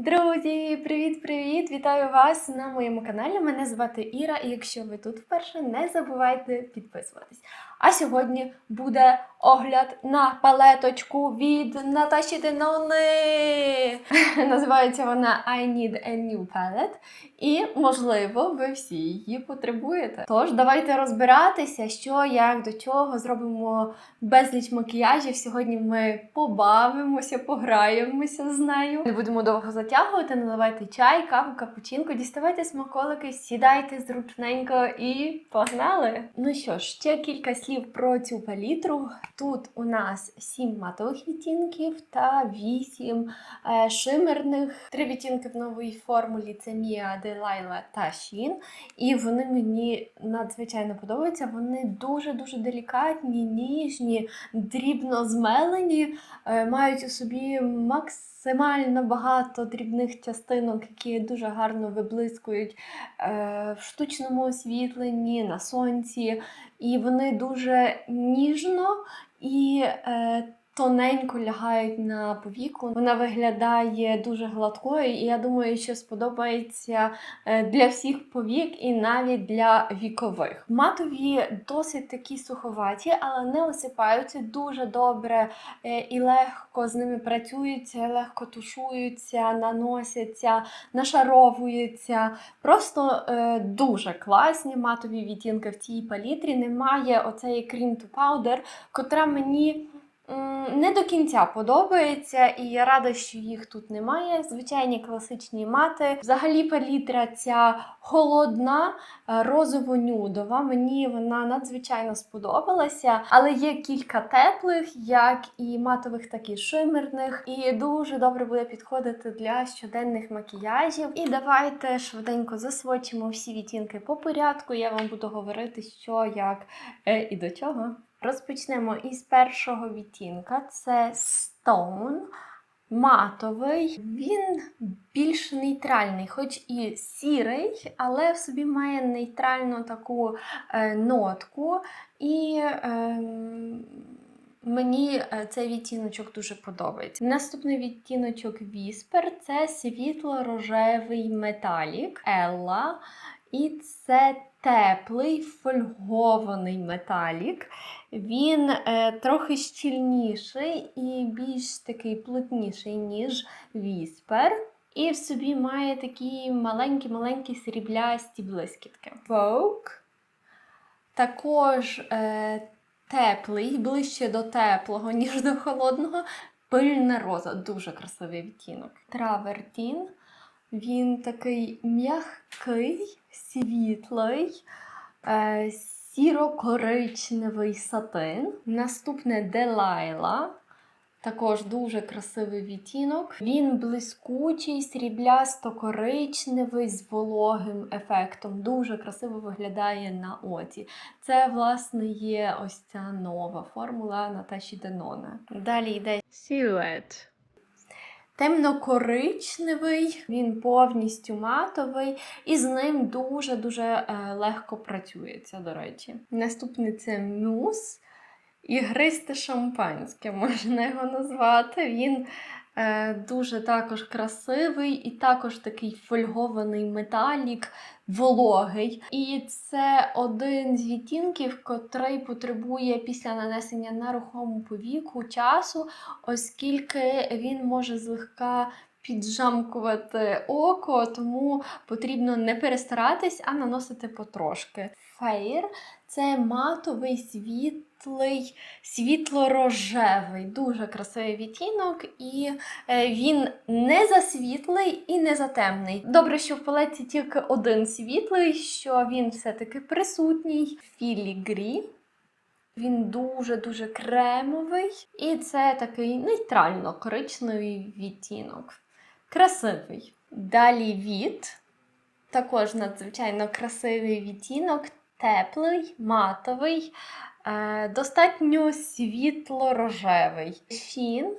Друзі, привіт-привіт! Вітаю вас на моєму каналі. Мене звати Іра, і якщо ви тут вперше, не забувайте підписуватись. А сьогодні буде огляд на палеточку від Наташі Денони. Називається вона I Need a New Palette. І, можливо, ви всі її потребуєте. Тож, давайте розбиратися, що, як, до чого. Зробимо безліч макіяжів. Сьогодні ми побавимося, пограємося з нею. Не будемо довго затягувати, наливайте чай, каву, капучинку, діставайте смаколики, сідайте зручненько і погнали! Ну що ж, ще кілька слів про цю палітру. Тут у нас 7 матових відтінків та 8 е, шимерних. Три відтінки в новій формулі це Mia, Delilah та Shein. І вони мені надзвичайно подобаються. Вони дуже-дуже делікатні, ніжні, дрібно змелені, е, мають у собі максимально багато дрібних частинок, які дуже гарно виблискують е, в штучному освітленні, на сонці. І вони дуже ніжно і е, тоненько лягають на повіку. Вона виглядає дуже гладкою, і я думаю, що сподобається е, для всіх повік і навіть для вікових. Матові досить такі суховаті, але не осипаються дуже добре е, і легко з ними працюються, легко тушуються, наносяться, нашаровуються. Просто е, дуже класні матові відтінки в цій палітрі. Немає оцеї to powder, котра мені. Не до кінця подобається, і я рада, що їх тут немає. Звичайні класичні мати. Взагалі палітра ця холодна, е, розово-нюдова. Мені вона надзвичайно сподобалася, але є кілька теплих, як і матових, так і шимерних. І дуже добре буде підходити для щоденних макіяжів. І давайте швиденько засвочимо всі відтінки по порядку. Я вам буду говорити, що, як е, і до чого. Розпочнемо із першого відтінка. Це Stone. Матовий, він більш нейтральний, хоч і сірий, але в собі має нейтральну таку е, нотку. І е, мені цей відтіночок дуже подобається. Наступний відтіночок Whisper – це світло-рожевий металік Елла. І це теплий фольгований металік. Він е, трохи щільніший і більш такий плотніший, ніж віспер. І в собі має такі маленькі-маленькі сріблясті блискітки. Vogue. Також е, теплий, ближче до теплого, ніж до холодного. Пильна роза, дуже красивий відтінок. Травертін. Він такий м'який, світлий, е, сіро-коричневий сатин. Наступне Делайла. Також дуже красивий відтінок. Він блискучий, сріблясто-коричневий з вологим ефектом. Дуже красиво виглядає на оці. Це, власне, є ось ця нова формула Наташі Денона. Далі йде Silhouette. Темно-коричневий, він повністю матовий, і з ним дуже-дуже е, легко працюється, до речі. Наступний це мюс. Ігристе шампанське, можна його назвати. Він е, дуже також красивий і також такий фольгований металік, вологий. І це один з відтінків, котрий потребує після нанесення на рухому повіку часу, оскільки він може злегка піджамкувати око, тому потрібно не перестаратись, а наносити потрошки. Фейр це матовий світлий, світло-рожевий, дуже красивий відтінок, і е, він не засвітлий і не затемний. Добре, що в палеті тільки один світлий, що він все-таки присутній. Філігрі. Він дуже-дуже кремовий, і це такий нейтрально-коричневий відтінок. Красивий. Далі від. Також надзвичайно красивий відтінок, теплий, матовий, достатньо світло-рожевий. Фін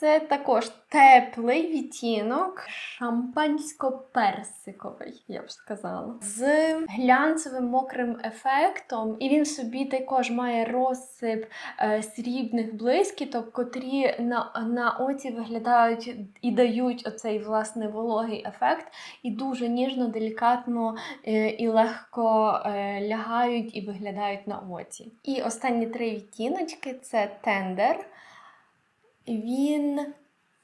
це також теплий відтінок, шампансько-персиковий, я б сказала. З глянцевим мокрим ефектом, і він собі також має розсип е, срібних блискіток, котрі на, на оці виглядають і дають оцей власне вологий ефект, і дуже ніжно, делікатно е, і легко е, лягають і виглядають на оці. І останні три відтіночки це тендер. Він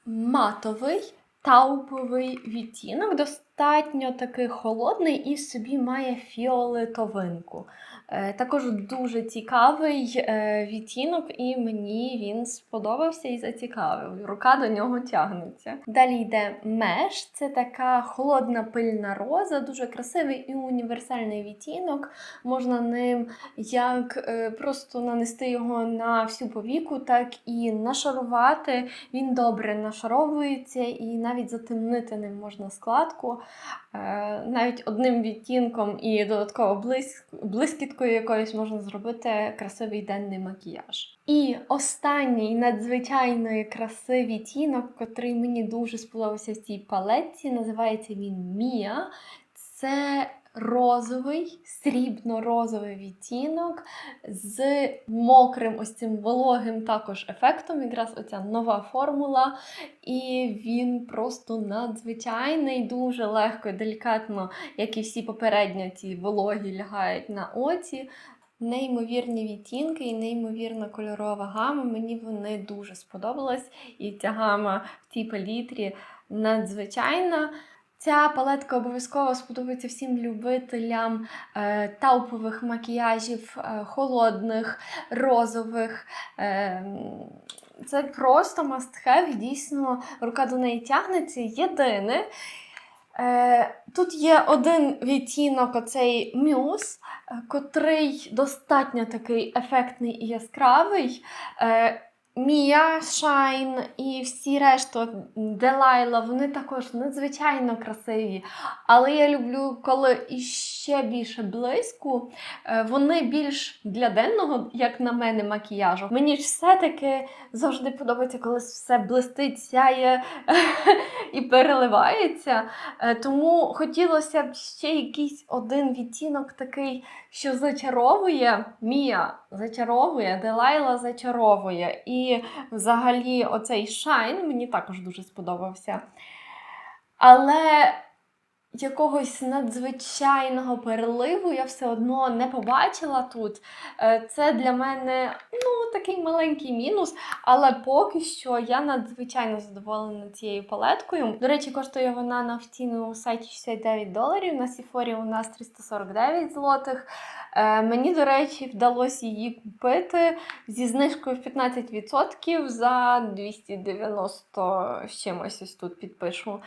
матовий, тауповий відтінок, достатньо такий холодний і в собі має фіолетовинку. Е, Також дуже цікавий е, відтінок, і мені він сподобався і зацікавив. Рука до нього тягнеться. Далі йде меш, це така холодна пильна роза, дуже красивий і універсальний відтінок. Можна ним як е, просто нанести його на всю повіку, так і нашарувати. Він добре нашаровується і навіть затемнити ним можна складку. Е, Навіть одним відтінком і додатково блиск, блискіткою якоюсь можна зробити красивий денний макіяж. І останній надзвичайної краси відтінок, котрий мені дуже сподобався в цій палетці, називається він Мія. Це розовий, срібно-розовий відтінок з мокрим ось цим вологим також ефектом. Якраз оця нова формула. І він просто надзвичайний, дуже легко і делікатно, як і всі попередньо ці вологі лягають на оці. Неймовірні відтінки і неймовірна кольорова гама. Мені вони дуже сподобались. І ця гама в цій палітрі надзвичайна. Ця палетка обов'язково сподобається всім любителям е, таупових макіяжів, е, холодних, розових. Е, це просто must have, дійсно рука до неї тягнеться. Єдине. Е, тут є один відтінок, оцей мюс, е, котрий достатньо такий ефектний і яскравий. Е, Мія, Шайн і всі решта Делайла, вони також надзвичайно красиві. Але я люблю, коли іще більше блиску. Е, Вони більш для денного, як на мене, макіяжу. Мені ж все-таки завжди подобається, коли все блистить, сяє і переливається. Е, Тому хотілося б ще якийсь один відтінок такий, що зачаровує. Мія зачаровує, Делайла зачаровує. І взагалі оцей шайн мені також дуже сподобався. Але якогось надзвичайного переливу я все одно не побачила тут. Е, Це для мене ну, такий маленький мінус, але поки що я надзвичайно задоволена цією палеткою. До речі, коштує вона на офіційному сайті 69 доларів. На Сіфорі у нас 349 злотих. Е, Мені, до речі, вдалося її купити зі знижкою в 15% за 290 з чимось ось тут підпишу.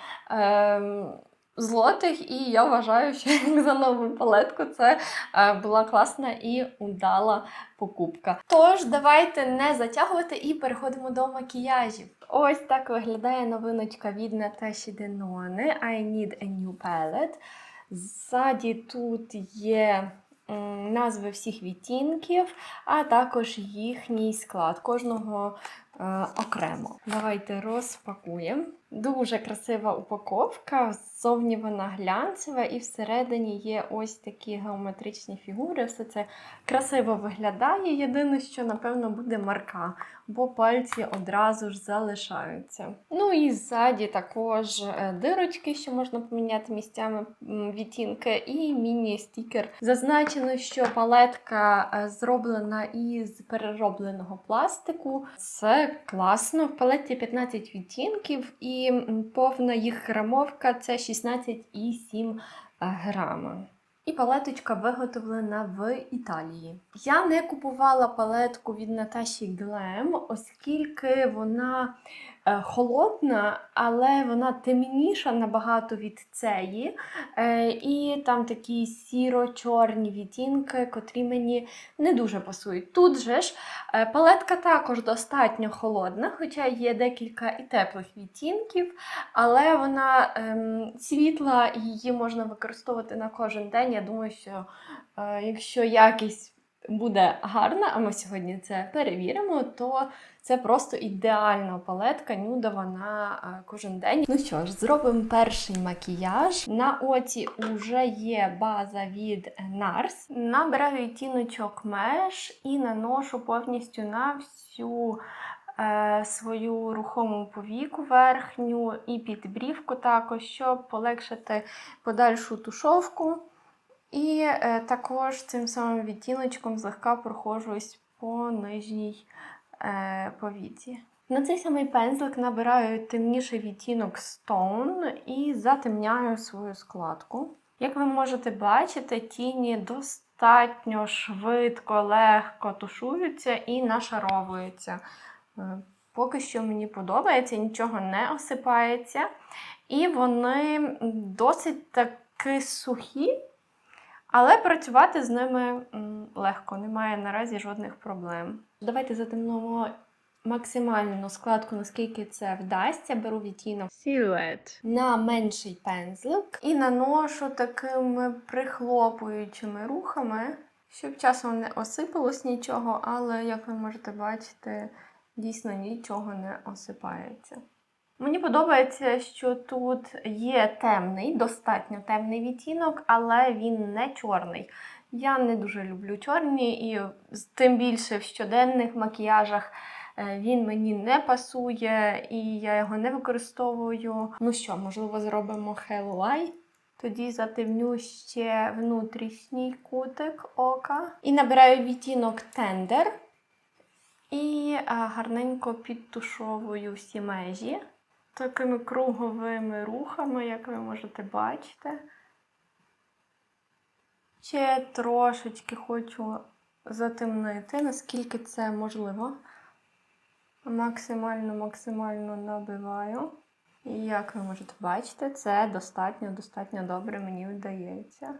Злотих, і я вважаю, що за нову палетку це е, була класна і удала покупка. Тож, давайте не затягувати і переходимо до макіяжів. Ось так виглядає новиночка від Наташі Денони I need a new palette. Ззаді тут є назви всіх відтінків, а також їхній склад кожного е, окремо. Давайте розпакуємо. Дуже красива упаковка. Ззовні вона глянцева, і всередині є ось такі геометричні фігури. Все це красиво виглядає. Єдине, що, напевно, буде марка, бо пальці одразу ж залишаються. Ну і ззаді також е, дирочки, що можна поміняти місцями відтінки, і міні-стікер. Зазначено, що палетка е, зроблена із переробленого пластику. Це класно. В палеті 15 відтінків, і повна їх грамовка це 16,7 грама. І палеточка виготовлена в Італії. Я не купувала палетку від Наташі Глем, оскільки вона е, холодна, але вона темніша набагато від цієї. Е, і там такі сіро-чорні відтінки, котрі мені не дуже пасують. Тут же ж е, палетка також достатньо холодна, хоча є декілька і теплих відтінків, але вона ем, світла, її можна використовувати на кожен день. Я думаю, що е, якщо якість буде гарна, а ми сьогодні це перевіримо, то це просто ідеальна палетка нюдова на е, кожен день. Ну що ж, зробимо перший макіяж. На оці вже є база від NARS. Набираю відтіночок меж і наношу повністю на всю е, свою рухому повіку верхню і під брівку також, щоб полегшити подальшу тушовку. І е, також цим самим відтіночком злегка проходжусь по нижній е, повіці. На цей самий пензлик набираю темніший відтінок Stone і затемняю свою складку. Як ви можете бачити, тіні достатньо швидко, легко тушуються і нашаровуються. Е, Поки що мені подобається, нічого не осипається. І вони досить таки сухі, але працювати з ними легко, немає наразі жодних проблем. Давайте затемнимо максимальну складку, наскільки це вдасться. Беру відтінок Silhouette. на менший пензлик і наношу такими прихлопуючими рухами, щоб часом не осипалось нічого, але, як ви можете бачити, дійсно нічого не осипається. Мені подобається, що тут є темний, достатньо темний відтінок, але він не чорний. Я не дуже люблю чорні, і тим більше в щоденних макіяжах е, він мені не пасує і я його не використовую. Ну що, можливо, зробимо Eye. Тоді затемню ще внутрішній кутик ока. І набираю відтінок Tender. І гарненько підтушовую всі межі такими круговими рухами, як ви можете бачити. Ще трошечки хочу затемнити, наскільки це можливо. Максимально, максимально набиваю. І як ви можете бачити, це достатньо, достатньо добре мені вдається.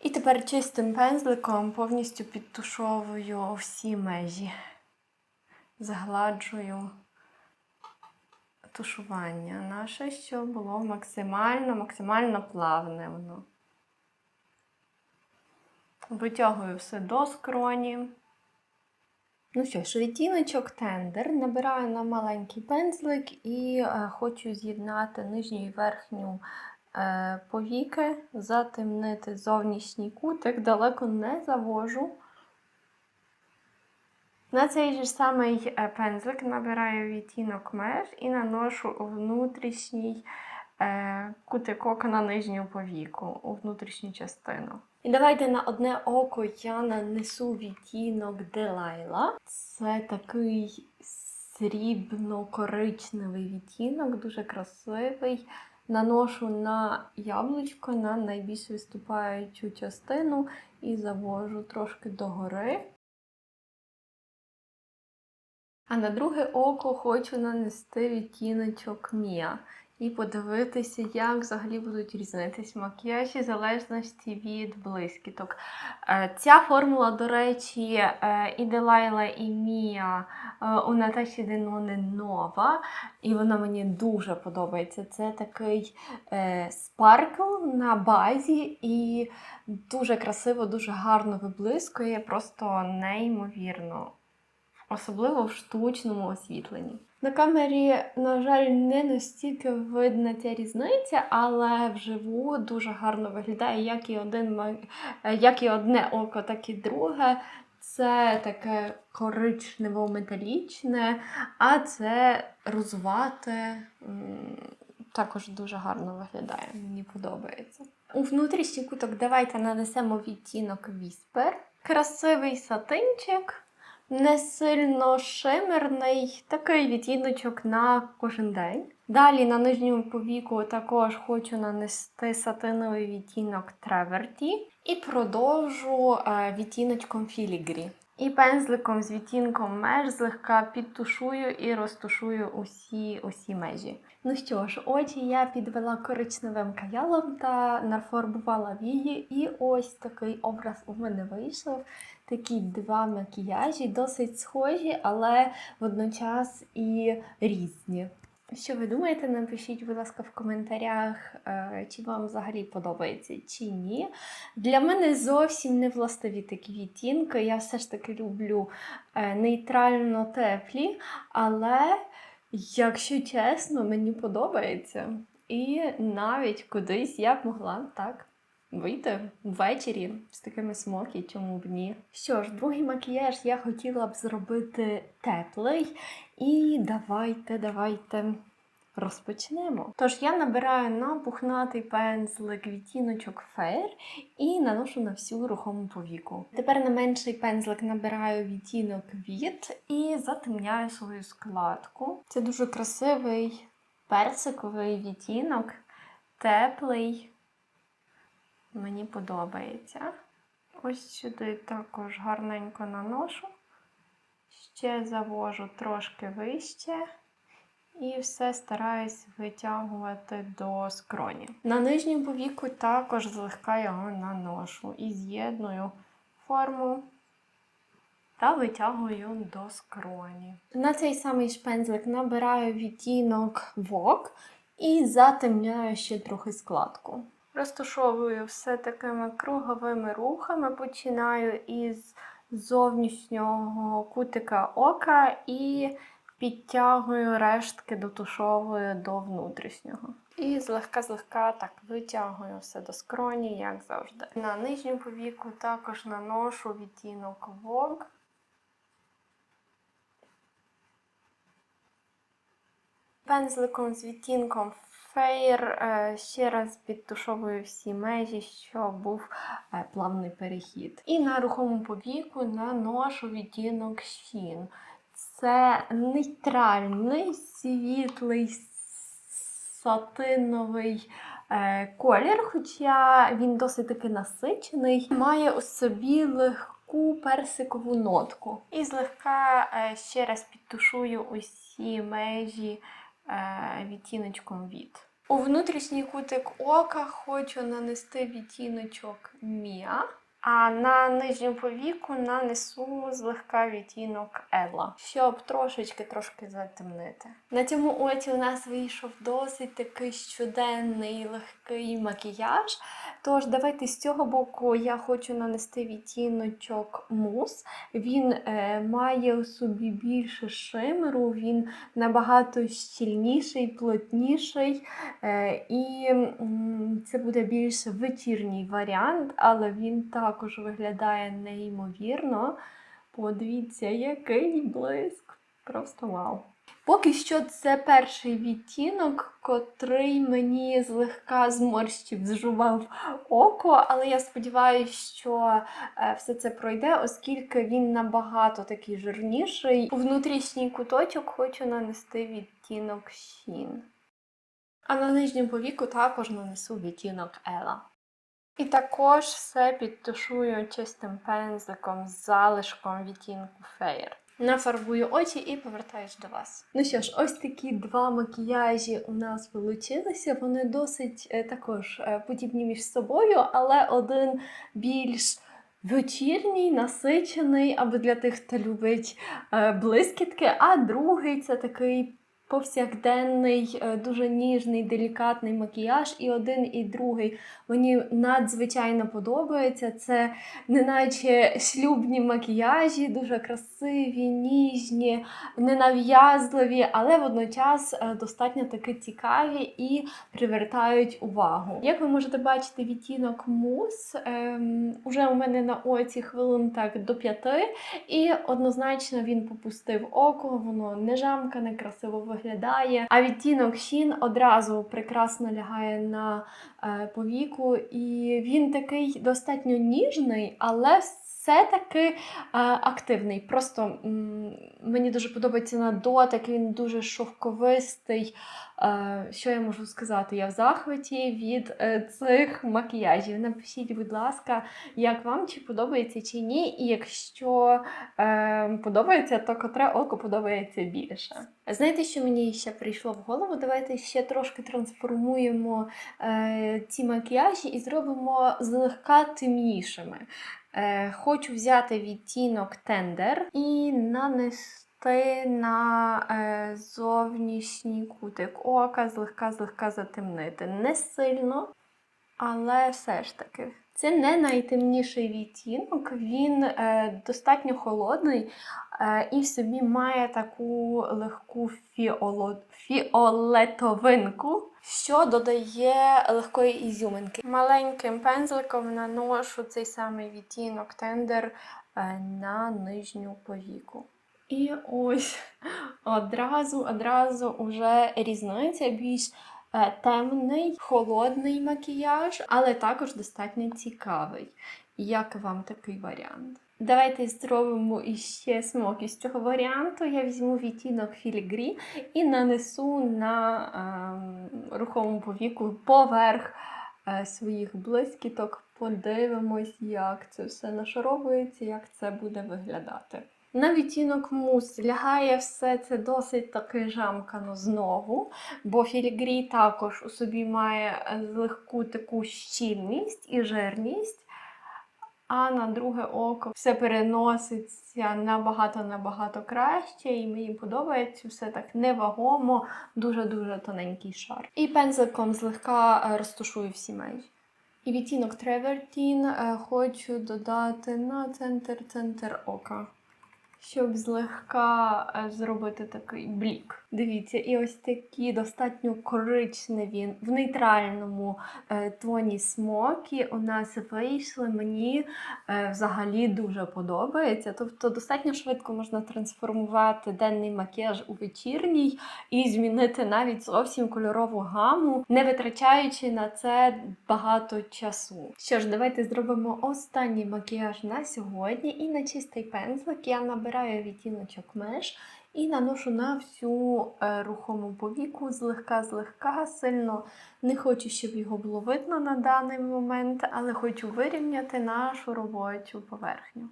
І тепер чистим пензликом повністю підтушовую всі межі. Згладжую тушування наше, щоб було максимально, максимально плавне воно. Витягую все до скроні. Ну що ж, відтіночок тендер. Набираю на маленький пензлик і е, хочу з'єднати нижню і верхню е, повіки, затемнити зовнішній кутик, далеко не завожу. На цей же самий е, пензлик набираю відтінок меж і наношу у внутрішній е, кутик ока на нижню повіку, у внутрішню частину. І давайте на одне око я нанесу відтінок Делайла. Це такий срібно-коричневий відтінок, дуже красивий. Наношу на яблучко, на найбільш виступаючу частину і завожу трошки догори. А на друге око хочу нанести відтіночок Мія і подивитися, як взагалі будуть різнитись макіяжі в залежності від блискіток. Е, Ця формула, до речі, е, і Делайла, і Мія е, у Наташі Денони нова, і вона мені дуже подобається. Це такий спаркл на базі і дуже красиво, дуже гарно виблискує, просто неймовірно особливо в штучному освітленні. На камері, на жаль, не настільки видна ця різниця, але вживу дуже гарно виглядає як і, один, як і одне око, так і друге. Це таке коричнево-металічне, а це розувате. Також дуже гарно виглядає, мені подобається. У внутрішній куток давайте нанесемо відтінок Whisper. Красивий сатинчик не сильно шимерний, такий відтіночок на кожен день. Далі на нижньому повіку також хочу нанести сатиновий відтінок Треверті і продовжу е, відтіночком Філігрі. І пензликом з відтінком меж злегка підтушую і розтушую усі, усі межі. Ну що ж, очі я підвела коричневим каялом та нафарбувала вії, і ось такий образ у мене вийшов. Такі два макіяжі, досить схожі, але водночас і різні. Що ви думаєте? Напишіть, будь ласка, в коментарях, е, чи вам взагалі подобається чи ні. Для мене зовсім не властиві такі відтінки. Я все ж таки люблю е, нейтрально теплі, але, якщо чесно, мені подобається. І навіть кудись я б могла так вийти ввечері з такими смокі, чому б ні. Що ж, другий макіяж я хотіла б зробити теплий. І давайте, давайте розпочнемо. Тож я набираю на пухнатий пензлик відтіночок Fair і наношу на всю рухому повіку. Тепер на менший пензлик набираю відтінок від і затемняю свою складку. Це дуже красивий персиковий відтінок, теплий. Мені подобається. Ось сюди також гарненько наношу. Ще завожу трошки вище. І все стараюсь витягувати до скроні. На нижню повіку також злегка його наношу і з'єдную форму та витягую до скроні. На цей самий шпензлик набираю відтінок вок і затемняю ще трохи складку. Розташовую все такими круговими рухами, починаю із зовнішнього кутика ока і підтягую рештки, дотушовую до внутрішнього. І злегка-злегка так витягую все до скроні, як завжди. На нижню повіку також наношу відтінок Vogue. Пензликом з відтінком Fair е, ще раз підтушовую всі межі, щоб був е, плавний перехід. І на рухому повіку наношу відтінок Sheen. Це нейтральний, світлий, сатиновий е, колір, хоча він досить таки насичений, має у собі легку персикову нотку. І злегка ще раз підтушую усі межі відтіночком від. У внутрішній кутик ока хочу нанести відтіночок Міа. А на нижню повіку нанесу злегка відтінок Елла, щоб трошечки трошки затемнити. На цьому оці у нас вийшов досить такий щоденний легкий макіяж. Тож, давайте з цього боку я хочу нанести відтіночок мус. Він е, має у собі більше шимеру, він набагато щільніший, плотніший. Е, і це буде більш вечірній варіант, але він також виглядає неймовірно. Подивіться, який блиск! Просто вау! Поки що це перший відтінок, котрий мені злегка зморщив, зжував око, але я сподіваюся, що е, все це пройде, оскільки він набагато такий жирніший. У внутрішній куточок хочу нанести відтінок Шін. А на нижньому повіку також нанесу відтінок Ела. І також все підтушую чистим пензликом з залишком відтінку Fair. Нафарбую очі і повертаюсь до вас. Ну що ж, ось такі два макіяжі у нас вийшлися. Вони досить е, також е, подібні між собою, але один більш вечірній, насичений, або для тих, хто любить е, блискітки, а другий це такий повсякденний, е, дуже ніжний, делікатний макіяж. І один, і другий мені надзвичайно подобається. Це неначе шлюбні макіяжі, дуже красиві, ніжні, ненав'язливі, але водночас е, достатньо таки цікаві і привертають увагу. Як ви можете бачити, відтінок мус ем, уже у мене на оці хвилин так до п'яти, і однозначно він попустив око, воно не жамкане, красиво виглядає. А відтінок Шін одразу прекрасно лягає на е, повіку, і він такий достатньо ніжний, але все-таки е, активний. Просто мені дуже подобається на дотик, він дуже шовковистий. Е, що я можу сказати? Я в захваті від е, цих макіяжів. Напишіть, будь ласка, як вам чи подобається чи ні. І якщо подобається, то котре око подобається більше. Знаєте, що мені ще прийшло в голову? Давайте ще трошки трансформуємо ці макіяжі і зробимо злегка темнішими. Е, хочу взяти відтінок тендер і нанести на е, зовнішній кутик ока, злегка-злегка затемнити. Не сильно, але все ж таки. Це не найтемніший відтінок, він е, достатньо холодний е, і в собі має таку легку фіоло, фіолетовинку, що додає легкої ізюминки. Маленьким пензликом наношу цей самий відтінок тендер е, на нижню повіку. І ось одразу, одразу вже різниця більш темний, холодний макіяж, але також достатньо цікавий. Як вам такий варіант? Давайте зробимо іще смок із цього варіанту. Я візьму відтінок філігрі і нанесу на ем, рухому повіку поверх е, своїх блискіток. Подивимось, як це все нашаровується, як це буде виглядати. На відтінок мус лягає все це досить таки жамкано знову, бо філігрій також у собі має е, легку таку щільність і жирність, а на друге око все переноситься набагато-набагато краще, і мені подобається все так невагомо, дуже-дуже тоненький шар. І пензликом злегка е, розташую всі межі. І відтінок Тревертін е, хочу додати на центр-центр ока щоб злегка е, зробити такий блік. Дивіться, і ось такі достатньо коричневі в нейтральному е, тоні смокі у нас вийшли. Мені е, взагалі дуже подобається. Тобто достатньо швидко можна трансформувати денний макіяж у вечірній і змінити навіть зовсім кольорову гаму, не витрачаючи на це багато часу. Що ж, давайте зробимо останній макіяж на сьогодні. І на чистий пензлик я набираю відтіночок меж і наношу на всю е, рухому повіку злегка-злегка, сильно не хочу, щоб його було видно на даний момент, але хочу вирівняти нашу робочу поверхню.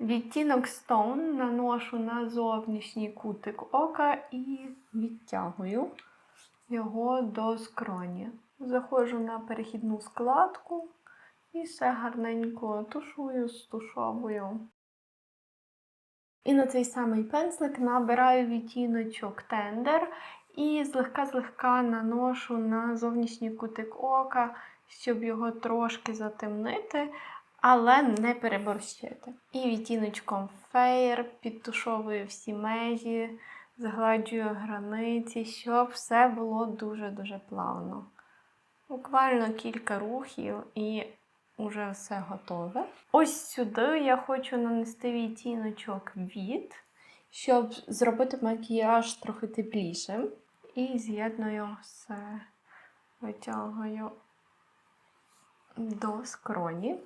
Відтінок Stone наношу на зовнішній кутик ока і відтягую його до скроні. Заходжу на перехідну складку і все гарненько тушую, стушовую. І на цей самий пензлик набираю відтіночок тендер і злегка-злегка наношу на зовнішній кутик ока, щоб його трошки затемнити, але не переборщити. І відтіночком фейер підтушовую всі межі, згладжую границі, щоб все було дуже-дуже плавно. Буквально кілька рухів і Уже все готове. Ось сюди я хочу нанести відтіночок від, щоб зробити макіяж трохи теплішим. І з'єдную все, витягую до скроні.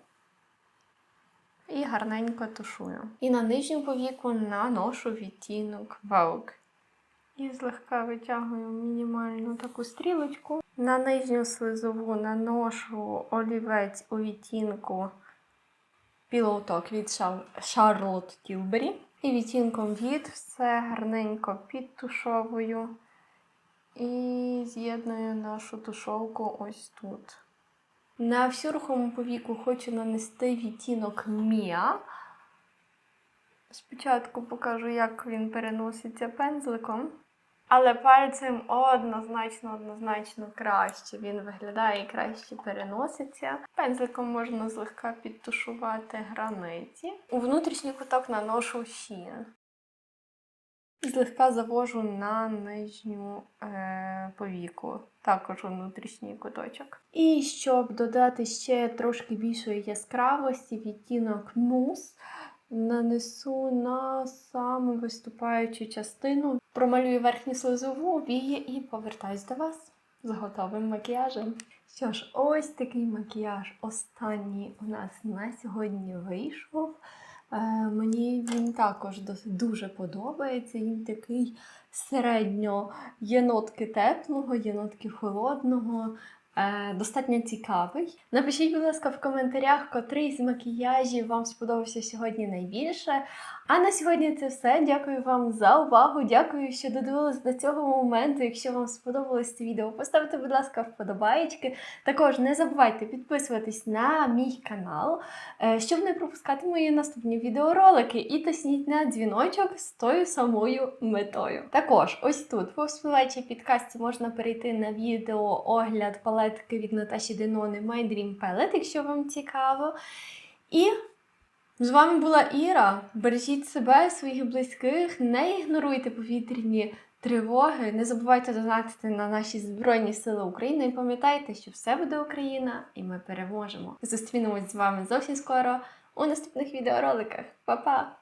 І гарненько тушую. І на нижню повіку наношу відтінок Vogue. І злегка витягую мінімальну таку стрілочку. На нижню слизову наношу олівець у відтінку Talk від Charlotte Tilbury. І відтінком від все гарненько підтушовую. І з'єдную нашу тушовку ось тут. На всю рухому повіку хочу нанести відтінок Mia. Спочатку покажу, як він переноситься пензликом. Але пальцем однозначно, однозначно краще. Він виглядає і краще переноситься. Пензликом можна злегка підтушувати границі. У внутрішній куток наношу щін. Злегка завожу на нижню е, повіку, також у внутрішній куточок. І щоб додати ще трошки більшої яскравості, відтінок мус нанесу на саму виступаючу частину, промалюю верхню слизову, вії і повертаюсь до вас з готовим макіяжем. Що ж, ось такий макіяж останній у нас на сьогодні вийшов. Е, мені він також дуже подобається. Він такий середньо є нотки теплого, є нотки холодного. Е, достатньо цікавий. Напишіть, будь ласка, в коментарях, котрий з макіяжів вам сподобався сьогодні найбільше. А на сьогодні це все. Дякую вам за увагу. Дякую, що додивились до цього моменту. Якщо вам сподобалось це відео, поставте, будь ласка, вподобаєчки. Також не забувайте підписуватись на мій канал, е, щоб не пропускати мої наступні відеоролики. І тисніть на дзвіночок з тою самою метою. Також ось тут, по співачій підкасті, можна перейти на відео огляд палетки від Наташі Денони My Dream Palette, якщо вам цікаво. І з вами була Іра. Бережіть себе, своїх близьких, не ігноруйте повітряні тривоги, не забувайте донатити на наші Збройні Сили України і пам'ятайте, що все буде Україна, і ми переможемо. Зустрінемось з вами зовсім скоро у наступних відеороликах. Па-па!